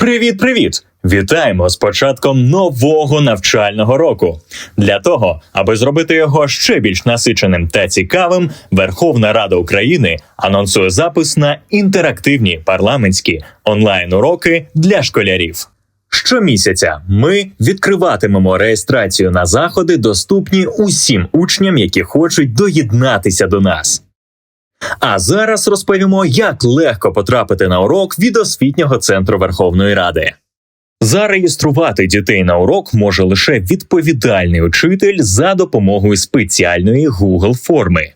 Привіт-привіт! Вітаємо з початком нового навчального року. Для того, аби зробити його ще більш насиченим та цікавим, Верховна Рада України анонсує запис на інтерактивні парламентські онлайн-уроки для школярів. Щомісяця ми відкриватимемо реєстрацію на заходи, доступні усім учням, які хочуть доєднатися до нас. А зараз розповімо, як легко потрапити на урок від освітнього центру Верховної Ради. Зареєструвати дітей на урок може лише відповідальний учитель за допомогою спеціальної Google форми.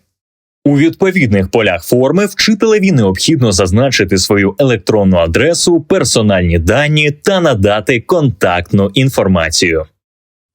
У відповідних полях форми вчителеві необхідно зазначити свою електронну адресу, персональні дані та надати контактну інформацію.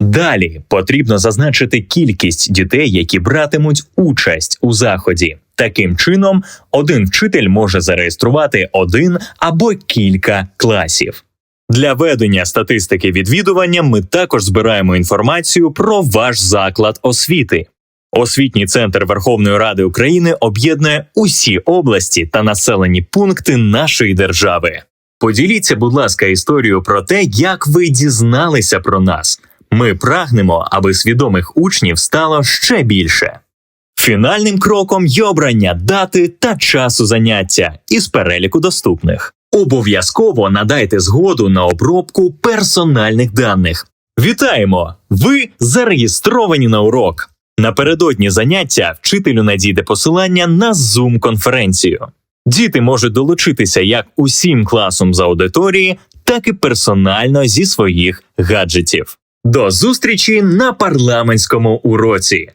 Далі потрібно зазначити кількість дітей, які братимуть участь у заході. Таким чином, один вчитель може зареєструвати один або кілька класів. Для ведення статистики відвідування ми також збираємо інформацію про ваш заклад освіти. Освітній центр Верховної Ради України об'єднує усі області та населені пункти нашої держави. Поділіться, будь ласка, історією про те, як ви дізналися про нас. Ми прагнемо, аби свідомих учнів стало ще більше. Фінальним кроком є обрання дати та часу заняття із переліку доступних. Обов'язково надайте згоду на обробку персональних даних. Вітаємо! Ви зареєстровані на урок. Напередодні заняття вчителю надійде посилання на zoom конференцію. Діти можуть долучитися як усім класом з аудиторії, так і персонально зі своїх гаджетів. До зустрічі на парламентському уроці.